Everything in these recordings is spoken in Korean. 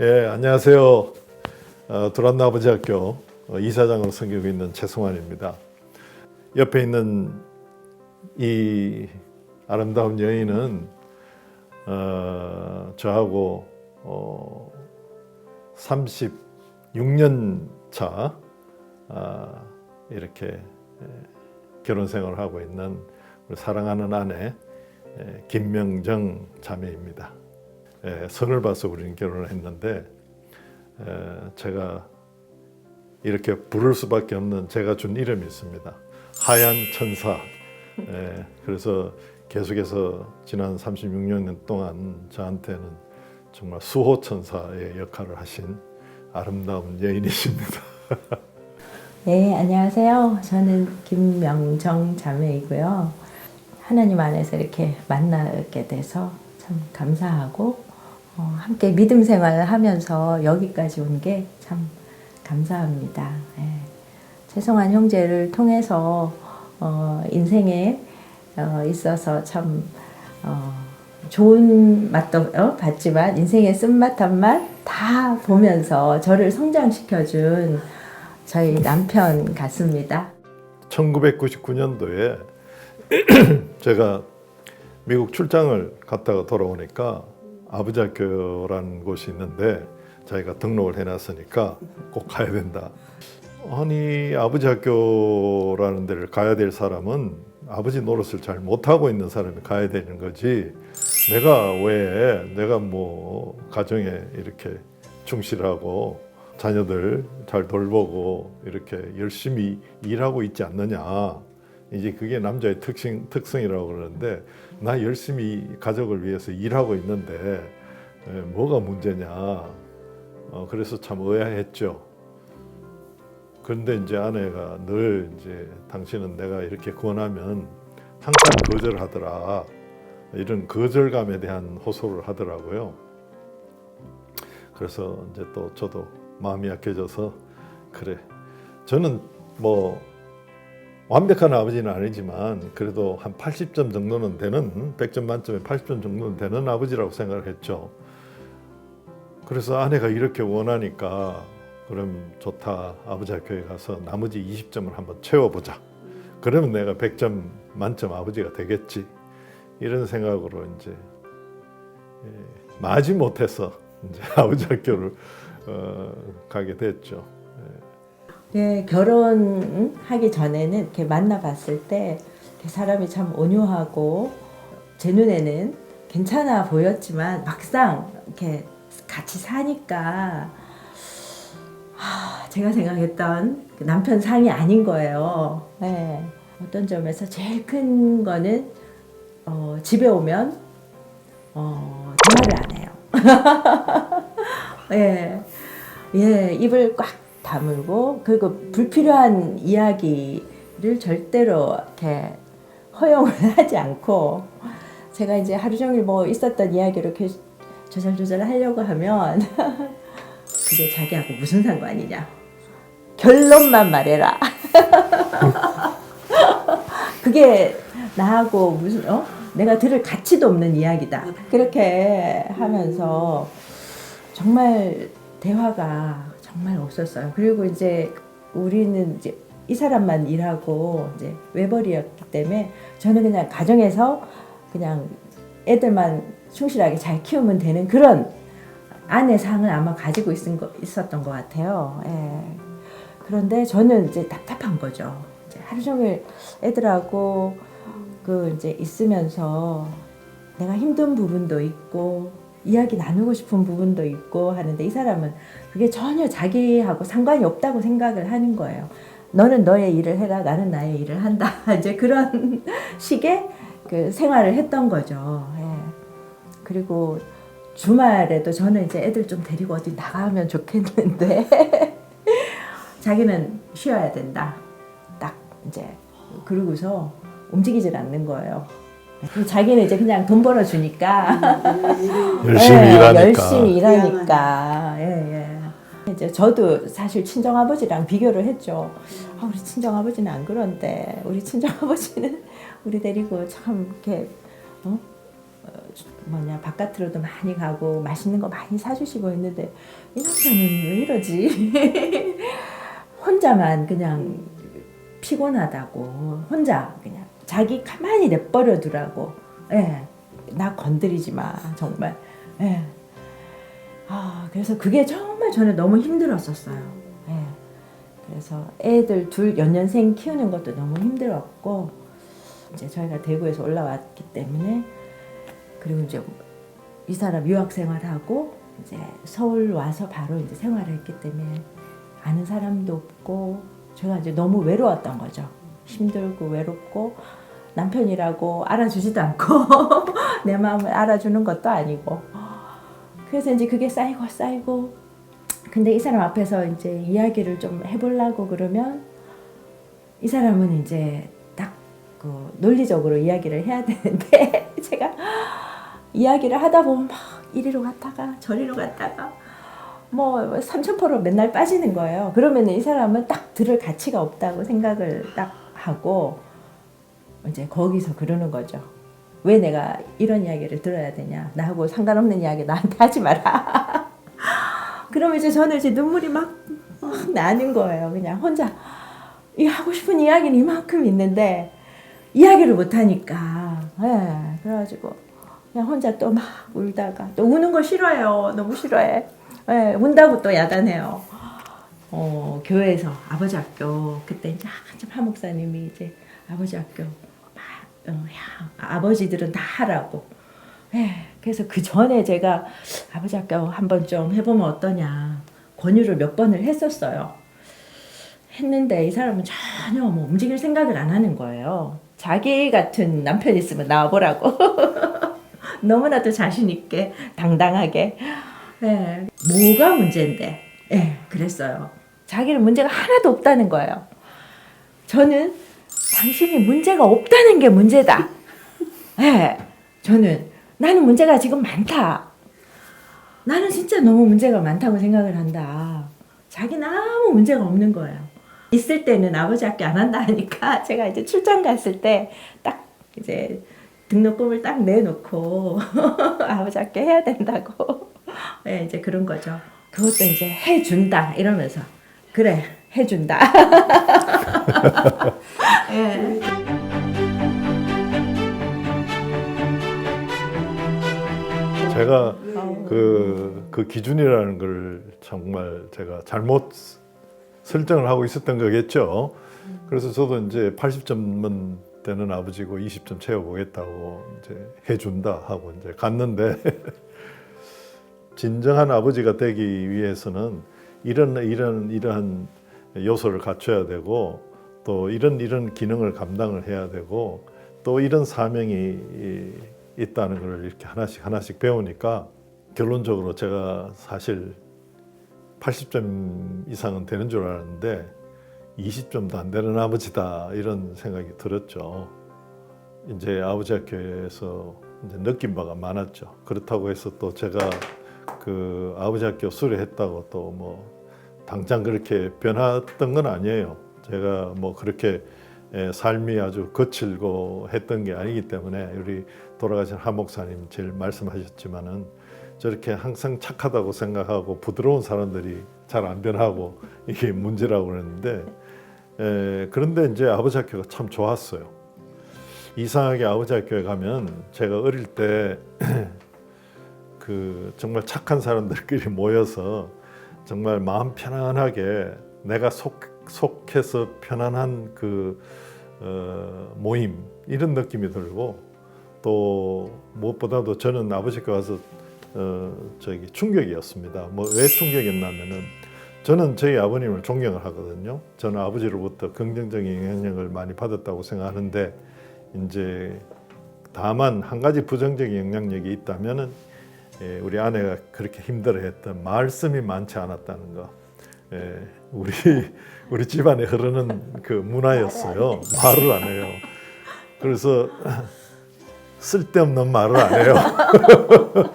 예, 안녕하세요. 어, 두란노 아버지 학교 어, 이사장으로 섬기고 있는 최승환입니다. 옆에 있는 이 아름다운 여인은 어, 저하고 어, 36년 차 아, 이렇게 예, 결혼 생활을 하고 있는 사랑하는 아내 예, 김명정 자매입니다. 예, 선을 봐서 우리는 결혼을 했는데 에, 제가 이렇게 부를 수밖에 없는 제가 준 이름이 있습니다. 하얀 천사. 예, 그래서 계속해서 지난 36년 동안 저한테는 정말 수호 천사의 역할을 하신 아름다운 여인이십니다. 네, 안녕하세요. 저는 김명정 자매이고요. 하나님 안에서 이렇게 만나게 돼서 참 감사하고 어, 함께 믿음 생활을 하면서 여기까지 온 게 참 감사합니다. 예. 최성환 형제를 통해서 어, 인생에 어, 있어서 참 어, 좋은 맛도 어, 봤지만 인생의 쓴맛 한 맛 다 보면서 저를 성장시켜준 저희 남편 같습니다. 1999년도에 제가 미국 출장을 갔다가 돌아오니까 아버지 학교라는 곳이 있는데 자기가 등록을 해놨으니까 꼭 가야 된다. 아니 아버지 학교라는 데를 가야 될 사람은 아버지 노릇을 잘 못하고 있는 사람이 가야 되는 거지. 내가 왜 내가 뭐 가정에 이렇게 충실하고 자녀들 잘 돌보고 이렇게 열심히 일하고 있지 않느냐. 이제 그게 남자의 특性, 특성이라고 그러는데 나 열심히 가족을 위해서 일하고 있는데 에, 뭐가 문제냐. 어, 그래서 참 의아했죠. 그런데 이제 아내가 늘 이제 당신은 내가 이렇게 권하면 항상 거절하더라. 이런 거절감에 대한 호소를 하더라고요. 그래서 이제 또 저도 마음이 약해져서 그래. 저는 뭐 완벽한 아버지는 아니지만 그래도 한 80점 정도는 되는 100점 만점에 80점 정도는 되는 아버지라고 생각을 했죠. 그래서 아내가 이렇게 원하니까 그럼 좋다. 아버지 학교에 가서 나머지 20점을 한번 채워보자. 그러면 내가 100점 만점 아버지가 되겠지. 이런 생각으로 이제 예, 마지 못해서 이제 아버지 학교를 어, 가게 됐죠. 예, 결혼하기 전에는 이렇게 만나봤을 때 사람이 참 온유하고 제 눈에는 괜찮아 보였지만 막상 이렇게 같이 사니까 하, 제가 생각했던 그 남편 상이 아닌 거예요. 예, 어떤 점에서 제일 큰 거는 어, 집에 오면 어, 대화를 안 해요. 예, 예, 입을 꽉 다물고 그리고 불필요한 이야기를 절대로 이렇게 허용을 하지 않고 제가 이제 하루 종일 뭐 있었던 이야기를 이렇게 조절조절 하려고 하면 그게 자기하고 무슨 상관이냐. 결론만 말해라. 그게 나하고 무슨 어? 내가 들을 가치도 없는 이야기다. 그렇게 하면서 정말 대화가 정말 없었어요. 그리고 이제 우리는 이제 이 사람만 일하고 이제 외벌이였기 때문에 저는 그냥 가정에서 그냥 애들만 충실하게 잘 키우면 되는 그런 아내 상을 아마 가지고 있었던 것 같아요. 예. 그런데 저는 이제 답답한 거죠. 이제 하루 종일 애들하고 그 이제 있으면서 내가 힘든 부분도 있고 이야기 나누고 싶은 부분도 있고 하는데 이 사람은 그게 전혀 자기하고 상관이 없다고 생각을 하는 거예요. 너는 너의 일을 해라, 나는 나의 일을 한다. 이제 그런 식의 그 생활을 했던 거죠. 예. 그리고 주말에도 저는 이제 애들 좀 데리고 어디 나가면 좋겠는데 자기는 쉬어야 된다. 딱 이제 그러고서 움직이질 않는 거예요. 그리고 자기는 이제 그냥 돈 벌어 주니까 열심히 예, 일하니까. 열심히 일하니까. 예, 예. 이제 저도 사실 친정 아버지랑 비교를 했죠. 아, 우리 친정 아버지는 안 그런데 우리 친정 아버지는 우리 데리고 참 이렇게 어? 어, 뭐냐 바깥으로도 많이 가고 맛있는 거 많이 사주시고 있는데 이 남자는 왜 이러지? 혼자만 그냥 피곤하다고 혼자 그냥 자기 가만히 내버려 두라고 예. 나 건드리지 마 정말 예. 아 그래서 그게 정말 저는 너무 힘들었었어요 예. 그래서 애들 둘 연년생 키우는 것도 너무 힘들었고 이제 저희가 대구에서 올라왔기 때문에 그리고 이제 이 사람 유학 생활하고 이제 서울 와서 바로 이제 생활을 했기 때문에 아는 사람도 없고 제가 이제 너무 외로웠던 거죠. 힘들고 외롭고 남편이라고 알아주지도 않고 내 마음을 알아주는 것도 아니고 그래서 이제 그게 쌓이고 쌓이고 근데 이 사람 앞에서 이제 이야기를 좀 해보려고 그러면 이 사람은 이제 딱 그 논리적으로 이야기를 해야 되는데 제가 이야기를 하다 보면 막 이리로 갔다가 저리로 갔다가 뭐 삼천포로 맨날 빠지는 거예요. 그러면 이 사람은 딱 들을 가치가 없다고 생각을 딱 하고 이제 거기서 그러는 거죠. 왜 내가 이런 이야기를 들어야 되냐? 나하고 상관없는 이야기 나한테 하지 마라. 그러면 이제 저는 이제 눈물이 막, 막 나는 거예요. 그냥 혼자 이 하고 싶은 이야기는 이만큼 있는데 이야기를 못 하니까. 예. 그래가지고 그냥 혼자 또 막 울다가 또 우는 거 싫어해요. 너무 싫어해. 예, 운다고 또 야단해요. 어, 교회에서 아버지 학교 그때 이제 한참 한 목사님이 이제 아버지 학교 막, 어, 야, 아버지들은 다 하라고. 예, 그래서 그 전에 제가 아버지 학교 한번 좀 해보면 어떠냐 권유를 몇 번을 했었어요. 했는데 이 사람은 전혀 뭐 움직일 생각을 안 하는 거예요. 자기 같은 남편 있으면 나와보라고. 너무나도 자신 있게 당당하게. 예, 뭐가 문제인데? 예, 그랬어요. 자기는 문제가 하나도 없다는 거예요. 저는 당신이 문제가 없다는 게 문제다. 예, 저는 나는 문제가 지금 많다. 나는 진짜 너무 문제가 많다고 생각을 한다. 자기는 아무 문제가 없는 거예요. 있을 때는 아버지 학교 안 한다 하니까 제가 이제 출장 갔을 때 딱 이제 등록금을 딱 내놓고 아버지 학교 해야 된다고 예, 이제 그런 거죠. 그것도 이제 해준다 이러면서 그래 해준다. 예. 제가 그, 그 기준이라는 걸 정말 제가 잘못 설정을 하고 있었던 거겠죠. 그래서 저도 이제 80점은 되는 아버지고 20점 채워보겠다고 이제 해준다 하고 이제 갔는데 진정한 아버지가 되기 위해서는 이런 이런 이러한 요소를 갖춰야 되고 또 이런 이런 기능을 감당을 해야 되고 또 이런 사명이 이- 있다는 걸 이렇게 하나씩 하나씩 배우니까 결론적으로 제가 사실 80점 이상은 되는 줄 알았는데 20점도 안 되는 아버지다 이런 생각이 들었죠. 이제 아버지 학교에서 이제 느낀 바가 많았죠. 그렇다고 해서 또 제가 그 아버지 학교 수료했다고 또뭐 당장 그렇게 변했던 건 아니에요. 제가 뭐 그렇게 에, 삶이 아주 거칠고 했던 게 아니기 때문에 우리 돌아가신 한 목사님 제일 말씀하셨지만은 저렇게 항상 착하다고 생각하고 부드러운 사람들이 잘 안 변하고 이게 문제라고 그랬는데 에, 그런데 이제 아버지 학교가 참 좋았어요. 이상하게 아버지 학교에 가면 제가 어릴 때 그 정말 착한 사람들끼리 모여서 정말 마음 편안하게 내가 속 속해서 편안한 그 어, 모임 이런 느낌이 들고 또 무엇보다도 저는 아버지께 와서 어, 저기 충격이었습니다. 뭐 왜 충격이었냐면은 저는 저희 아버님을 존경을 하거든요. 저는 아버지로부터 긍정적인 영향력을 많이 받았다고 생각하는데 이제 다만 한 가지 부정적인 영향력이 있다면은 예, 우리 아내가 그렇게 힘들어했던 말씀이 많지 않았다는 거. 예, 우리 우리 집안에 흐르는 그 문화였어요. 말을 안 해요. 그래서 쓸데없는 말을 안 해요.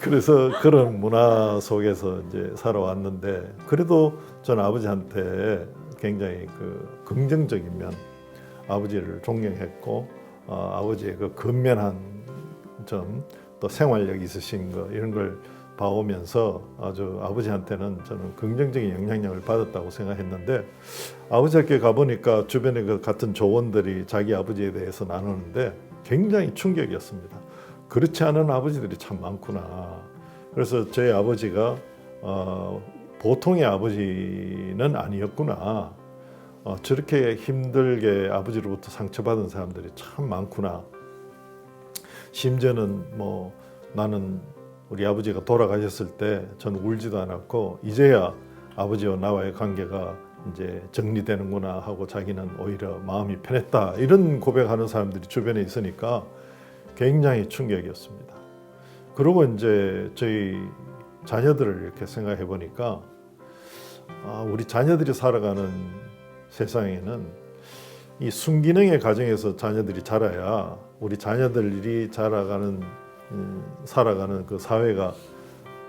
그래서 그런 문화 속에서 이제 살아왔는데 그래도 전 아버지한테 굉장히 그 긍정적인 면 아버지를 존경했고 어, 아버지의 그 근면한 점 또 생활력 있으신 거 이런 걸 봐오면서 아주 아버지한테는 저는 긍정적인 영향력을 받았다고 생각했는데 아버지 학교에 가보니까 주변에 그 같은 조원들이 자기 아버지에 대해서 나누는데 굉장히 충격이었습니다. 그렇지 않은 아버지들이 참 많구나. 그래서 저희 아버지가 어, 보통의 아버지는 아니었구나. 어, 저렇게 힘들게 아버지로부터 상처받은 사람들이 참 많구나. 심지어는 뭐 나는 우리 아버지가 돌아가셨을 때 저는 울지도 않았고 이제야 아버지와 나와의 관계가 이제 정리되는구나 하고 자기는 오히려 마음이 편했다 이런 고백하는 사람들이 주변에 있으니까 굉장히 충격이었습니다. 그리고 이제 저희 자녀들을 이렇게 생각해 보니까 아, 우리 자녀들이 살아가는 세상에는 이 순기능의 가정에서 자녀들이 자라야 우리 자녀들이 자라가는 음, 살아가는 그 사회가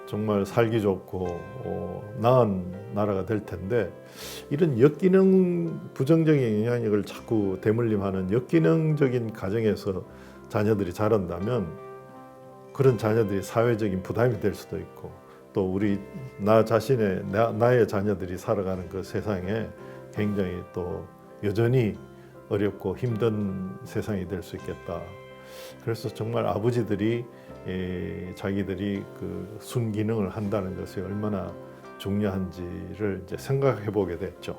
정말 살기 좋고 어, 나은 나라가 될 텐데 이런 역기능 부정적인 영향력을 자꾸 대물림하는 역기능적인 가정에서 자녀들이 자란다면 그런 자녀들이 사회적인 부담이 될 수도 있고 또 우리 나 자신의 나, 나의 자녀들이 살아가는 그 세상에 굉장히 또 여전히 어렵고 힘든 세상이 될 수 있겠다. 그래서 정말 아버지들이 에, 자기들이 그 순기능을 한다는 것이 얼마나 중요한지를 이제 생각해 보게 됐죠.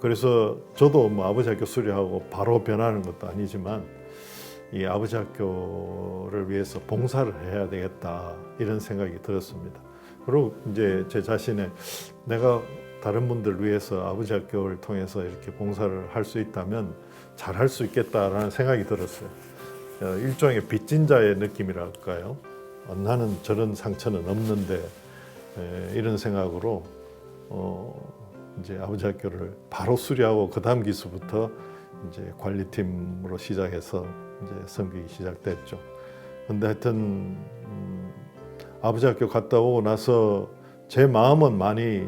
그래서 저도 뭐 아버지 학교 수료하고 바로 변하는 것도 아니지만 이 아버지 학교를 위해서 봉사를 해야 되겠다 이런 생각이 들었습니다. 그리고 이제 제 자신의 내가 다른 분들 위해서 아버지 학교를 통해서 이렇게 봉사를 할 수 있다면 잘 할 수 있겠다라는 생각이 들었어요. 어, 일종의 빚진 자의 느낌이랄까요. 어, 나는 저런 상처는 없는데 에, 이런 생각으로 어, 이제 아버지 학교를 바로 수료하고 그 다음 기수부터 이제 관리팀으로 시작해서 이제 섬기기 시작됐죠. 근데 하여튼 음, 아버지 학교 갔다 오고 나서 제 마음은 많이 이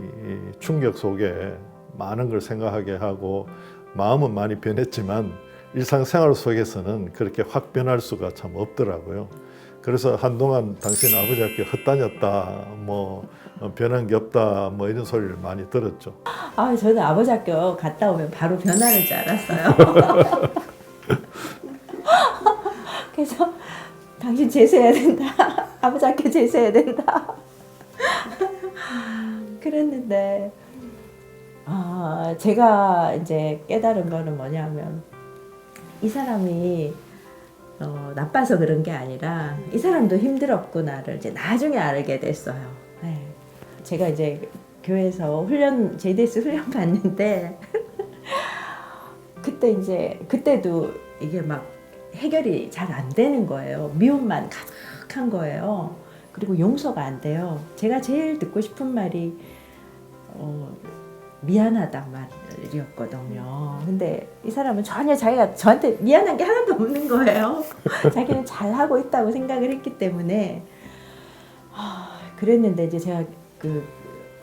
충격 속에 많은 걸 생각하게 하고 마음은 많이 변했지만 일상생활 속에서는 그렇게 확 변할 수가 참 없더라고요. 그래서 한동안 당신 아버지 학교 헛다녔다, 뭐 어, 변한 게 없다, 뭐 이런 소리를 많이 들었죠. 아, 저는 아버지 학교 갔다 오면 바로 변하는 줄 알았어요. 그래서 당신 재수해야 된다. 아버지 학교 재수해야 된다. 그랬는데 아, 제가 이제 깨달은 거는 뭐냐면 이 사람이 어, 나빠서 그런 게 아니라 이 사람도 힘들었구나를 이제 나중에 알게 됐어요. 네. 제가 이제 교회에서 훈련 JDS 훈련 받는데 그때 이제 그때도 이게 막 해결이 잘 안 되는 거예요. 미움만 가득한 거예요. 그리고 용서가 안 돼요. 제가 제일 듣고 싶은 말이 어, 미안하단 말이었거든요. 근데 이 사람은 전혀 자기가 저한테 미안한 게 하나도 없는 거예요. 자기는 잘 하고 있다고 생각을 했기 때문에 아, 그랬는데 이제 제가 그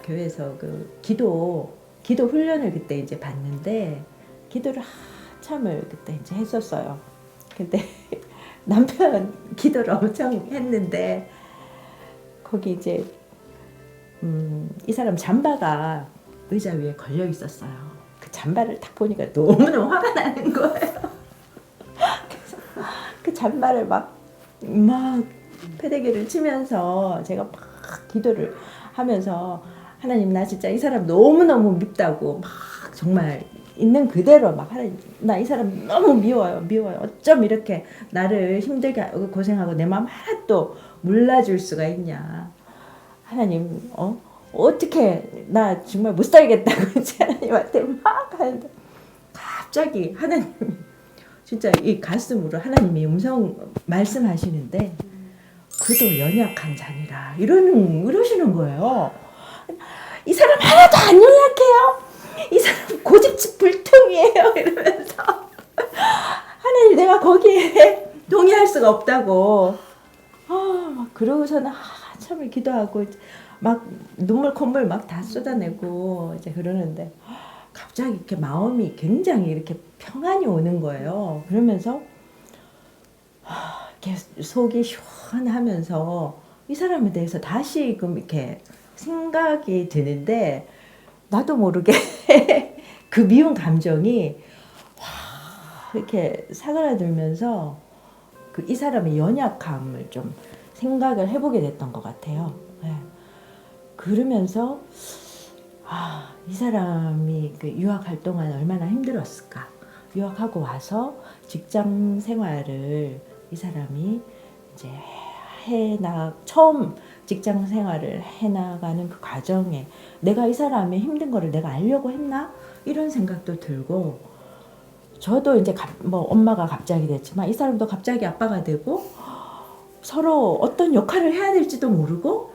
교회에서 그 기도 기도 훈련을 그때 이제 받는데 기도를 한참을 그때 이제 했었어요. 근데 남편 기도를 엄청 했는데 거기 이제 음, 이 사람 잠바가 의자 위에 걸려 있었어요. 그 잠바를 딱 보니까 너무너무 화가 나는 거예요. 그래서 그 잠바를 막, 막 패대기를 치면서 제가 막 기도를 하면서 하나님 나 진짜 이 사람 너무너무 밉다고 막 정말 있는 그대로 막 하나님 나 이 사람 너무 미워요 미워요 어쩜 이렇게 나를 힘들게 하고 고생하고 내 마음 하나도 몰라줄 수가 있냐. 하나님 어? 어떻게 나 정말 못 살겠다고 하나님한테 막 하는데. 갑자기 하나님 진짜 이 가슴으로 하나님이 음성 말씀하시는데 그도 연약한 자니라 이러는 이러시는 거예요. 이 사람 하나도 안 연약해요. 이 사람 고집치 불통이에요. 이러면서. 하나님 내가 거기에 동의할 수가 없다고 아막 그러고서는 한참을 기도하고 막 눈물 콧물 막 다 쏟아내고 이제 그러는데 갑자기 이렇게 마음이 굉장히 이렇게 평안이 오는 거예요. 그러면서 하, 이렇게 속이 시원하면서 이 사람에 대해서 다시금 이렇게 생각이 드는데 나도 모르게 그 미운 감정이 확 이렇게 사그라들면서 그 이 사람의 연약함을 좀 생각을 해보게 됐던 것 같아요. 예. 그러면서 아, 이 사람이 그 유학할 동안 얼마나 힘들었을까. 유학하고 와서 직장 생활을 이 사람이 이제 해나 처음 직장 생활을 해나가는 그 과정에 내가 이 사람의 힘든 거를 내가 알려고 했나 이런 생각도 들고 저도 이제 갑- 뭐 엄마가 갑자기 됐지만 이 사람도 갑자기 아빠가 되고 서로 어떤 역할을 해야 될지도 모르고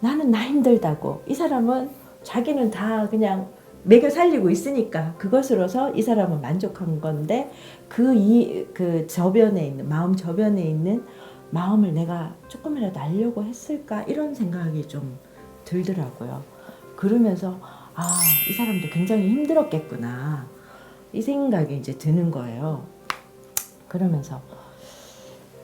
나는 나 힘들다고. 이 사람은 자기는 다 그냥 매겨 살리고 있으니까 그것으로서 이 사람은 만족한 건데 그 이그 저변에 있는 마음 저변에 있는 마음을 내가 조금이라도 알려고 했을까? 이런 생각이 좀 들더라고요. 그러면서 아 이 사람도 굉장히 힘들었겠구나 이 생각이 이제 드는 거예요. 그러면서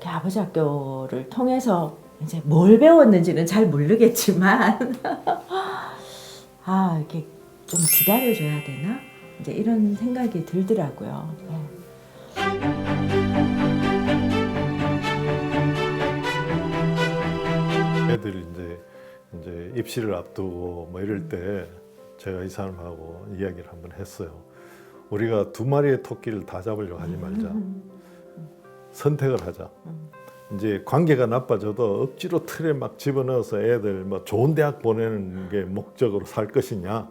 아버지 학교를 통해서 이제 뭘 배웠는지는 잘 모르겠지만 아 이렇게 좀 기다려줘야 되나 이제 이런 생각이 들더라고요. 네. 애들이 이제 이제 입시를 앞두고 뭐 이럴 때 제가 이 사람하고 이야기를 한번 했어요. 우리가 두 마리의 토끼를 다 잡으려고 하지 말자. 선택을 하자. 이제 관계가 나빠져도 억지로 틀에 막 집어넣어서 애들 뭐 좋은 대학 보내는 게 목적으로 살 것이냐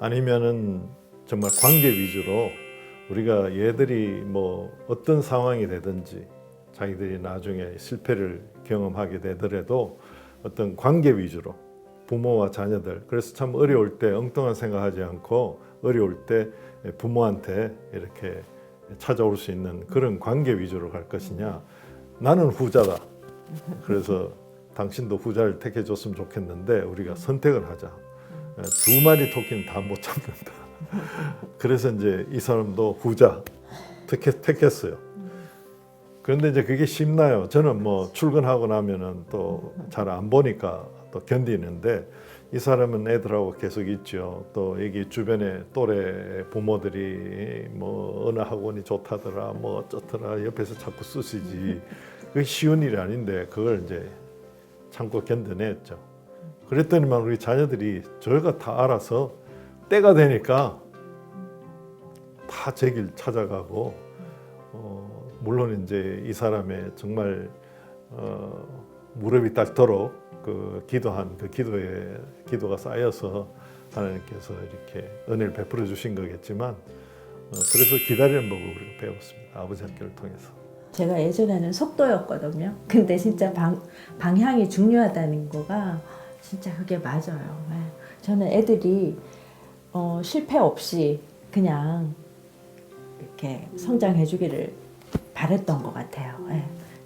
아니면은 정말 관계 위주로 우리가 얘들이 뭐 어떤 상황이 되든지 자기들이 나중에 실패를 경험하게 되더라도 어떤 관계 위주로 부모와 자녀들 그래서 참 어려울 때 엉뚱한 생각하지 않고 어려울 때 부모한테 이렇게 찾아올 수 있는 그런 관계 위주로 갈 것이냐? 나는 후자다. 그래서 당신도 후자를 택해 줬으면 좋겠는데 우리가 선택을 하자. 두 마리 토끼는 다 못 잡는다. 그래서 이제 이 사람도 후자 택했, 택했어요. 그런데 이제 그게 쉽나요? 저는 뭐 출근하고 나면은 또 잘 안 보니까 또 견디는데 이 사람은 애들하고 계속 있죠. 또 여기 주변에 또래 부모들이 뭐 어느 학원이 좋다더라, 뭐 어쩌더라 옆에서 자꾸 쓰시지. 그게 쉬운 일이 아닌데 그걸 이제 참고 견뎌냈죠. 그랬더니만 우리 자녀들이 저희가 다 알아서 때가 되니까 다 제 길 찾아가고 어, 물론 이제 이 사람의 정말 어, 무릎이 닳도록 그 기도한 그 기도에 기도가 쌓여서 하나님께서 이렇게 은혜를 베풀어 주신 거겠지만 어, 그래서 기다리는 법을 우리가 배웠습니다. 아버지 학교를 통해서. 제가 예전에는 속도였거든요. 근데 진짜 방, 방향이 중요하다는 거가 진짜 그게 맞아요. 네. 저는 애들이 어, 실패 없이 그냥 이렇게 성장해 주기를 바랬던 것 같아요.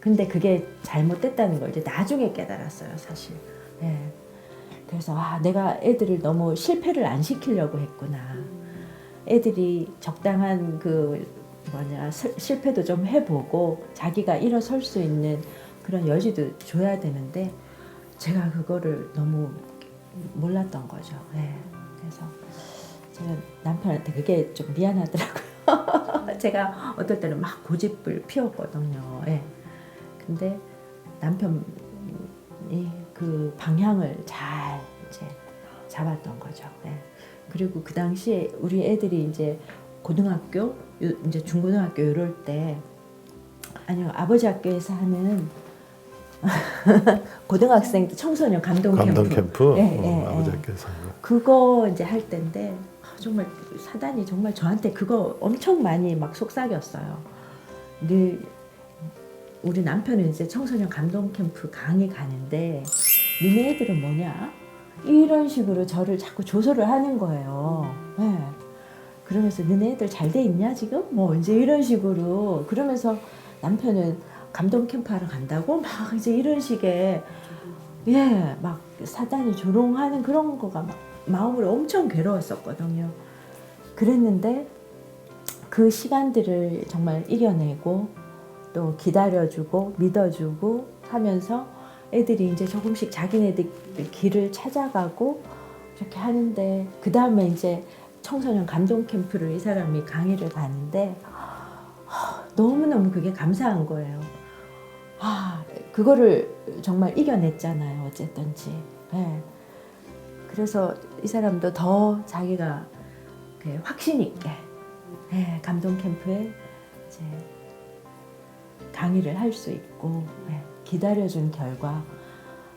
예. 근데 그게 잘못됐다는 걸 이제 나중에 깨달았어요, 사실. 예. 그래서 아, 내가 애들을 너무 실패를 안 시키려고 했구나. 애들이 적당한 그 뭐냐 실- 실패도 좀 해보고 자기가 일어설 수 있는 그런 여지도 줘야 되는데 제가 그거를 너무 몰랐던 거죠. 예. 그래서 제가 남편한테 그게 좀 미안하더라고요. 제가 어떨 때는 막 고집을 피웠거든요. 예. 근데 남편이 그 방향을 잘 이제 잡았던 거죠. 예. 그리고 그 당시에 우리 애들이 이제 고등학교, 요- 이제 중고등학교 이럴 때 아니요 아버지 학교에서 하는 고등학생 청소년 감동, 감동 캠프. 캠프 예, 어, 예, 아버지 예. 학교에서 한 거. 그거 이제 할 때인데 아, 정말 사단이 정말 저한테 그거 엄청 많이 막 속삭였어요. 늘 우리 남편은 이제 청소년 감동 캠프 강의 가는데 니네 애들은 뭐냐? 이런 식으로 저를 자꾸 조소를 하는 거예요. 네. 그러면서 너네 애들 잘 돼 있냐 지금? 뭐 이제 이런 식으로 그러면서 남편은 감동 캠프 하러 간다고 막 이제 이런 식의 예, 막 사단이 조롱하는 그런 거가 막 마음으로 엄청 괴로웠었거든요. 그랬는데 그 시간들을 정말 이겨내고 또 기다려주고 믿어주고 하면서 애들이 이제 조금씩 자기네들 길을 찾아가고 이렇게 하는데 그 다음에 이제 청소년 감동 캠프를 이 사람이 강의를 가는데 너무너무 그게 감사한 거예요. 아, 그거를 정말 이겨냈잖아요. 어쨌든지. 예. 그래서 이 사람도 더 자기가 그 확신 있게 예, 감동 캠프에 이제 강의를 할 수 있고 네. 기다려준 결과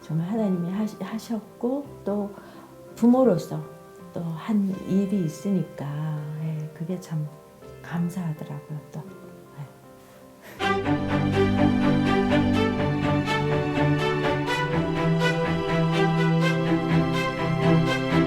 정말 하나님이 하시, 하셨고 또 부모로서 또 한 일이 있으니까 네. 그게 참 감사하더라고요 또. 네.